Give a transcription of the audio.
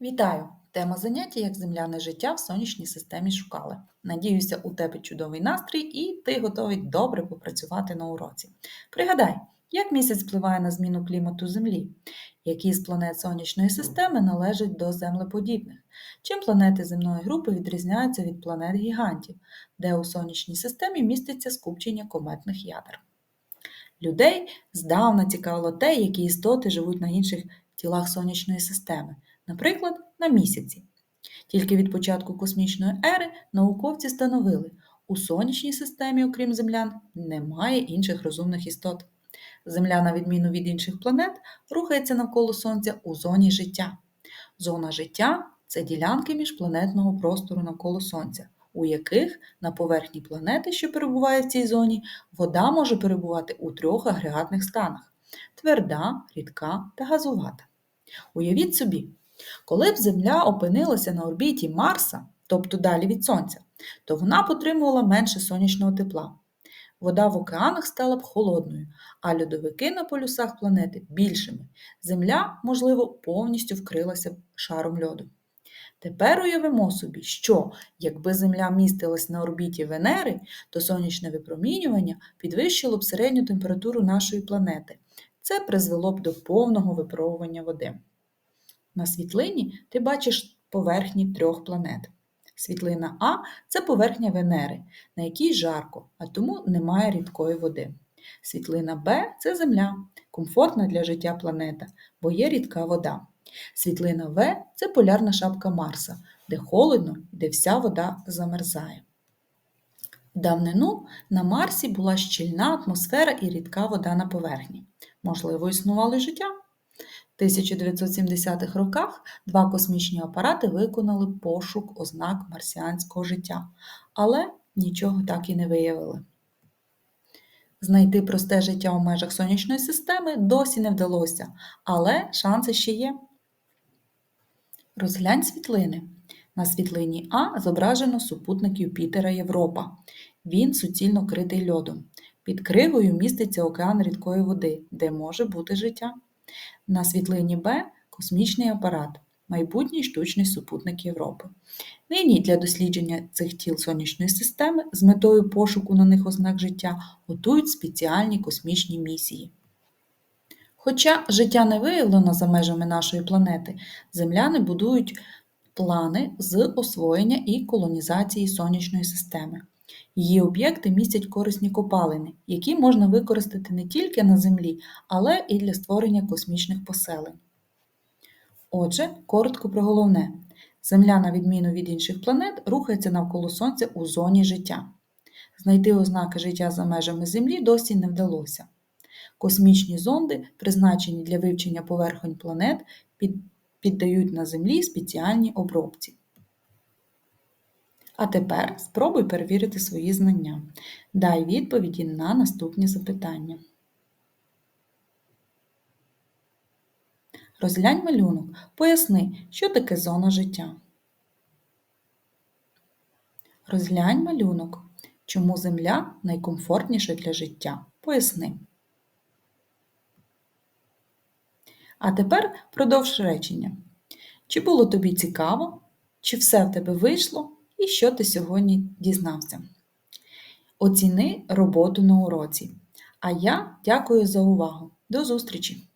Вітаю! Тема заняття як земляне життя в сонячній системі шукали. Надіюся, у тебе чудовий настрій і ти готовий добре попрацювати на уроці. Пригадай, як місяць впливає на зміну клімату Землі, які з планет сонячної системи належать до землеподібних, чим планети земної групи відрізняються від планет гігантів, де у сонячній системі міститься скупчення кометних ядер. Людей здавна цікавило те, які істоти живуть на інших тілах сонячної системи наприклад, на місяці. Тільки від початку космічної ери науковці встановили, у сонячній системі, окрім землян, немає інших розумних істот. Земля, на відміну від інших планет, рухається навколо Сонця у зоні життя. Зона життя це ділянки міжпланетного простору навколо Сонця, у яких на поверхні планети, що перебуває в цій зоні, вода може перебувати у трьох агрегатних станах тверда, рідка та газувата. Уявіть собі, коли б Земля опинилася на орбіті Марса, тобто далі від Сонця, то вона потримувала менше сонячного тепла. Вода в океанах стала б холодною, а льодовики на полюсах планети більшими. Земля, можливо, повністю вкрилася б шаром льоду. Тепер уявимо собі, що якби Земля містилась на орбіті Венери, то сонячне випромінювання підвищило б середню температуру нашої планети. Це призвело б до повного випробування води. На світлині ти бачиш поверхні трьох планет. Світлина А це поверхня Венери, на якій жарко, а тому немає рідкої води. Світлина Б це Земля, комфортна для життя планета, бо є рідка вода. Світлина В це полярна шапка Марса, де холодно і де вся вода замерзає. Давнину на Марсі була щільна атмосфера і рідка вода на поверхні. Можливо, існувало й життя. 1970-х роках два космічні апарати виконали пошук ознак марсіанського життя, але нічого так і не виявили. Знайти просте життя у межах сонячної системи досі не вдалося, але шанси ще є. Розглянь світлини. На світлині А зображено супутник Юпітера Європа. Він суцільно критий льодом. Під кригою міститься океан рідкої води, де може бути життя. На світлині Б космічний апарат, майбутній штучний супутник Європи. Нині для дослідження цих тіл сонячної системи з метою пошуку на них ознак життя готують спеціальні космічні місії. Хоча життя не виявлено за межами нашої планети, земляни будують плани з освоєння і колонізації сонячної системи. Її об'єкти містять корисні копалини, які можна використати не тільки на Землі, але і для створення космічних поселень. Отже, коротко про головне. Земля, на відміну від інших планет, рухається навколо Сонця у зоні життя. Знайти ознаки життя за межами Землі досі не вдалося. Космічні зонди, призначені для вивчення поверхонь планет, піддають на Землі спеціальні обробці. А тепер спробуй перевірити свої знання. Дай відповіді на наступні запитання. Розглянь малюнок. Поясни, що таке зона життя. Розглянь малюнок. Чому Земля найкомфортніша для життя? Поясни. А тепер продовж речення. Чи було тобі цікаво? Чи все в тебе вийшло? І що ти сьогодні дізнався. Оціни роботу на уроці. А я дякую за увагу. До зустрічі!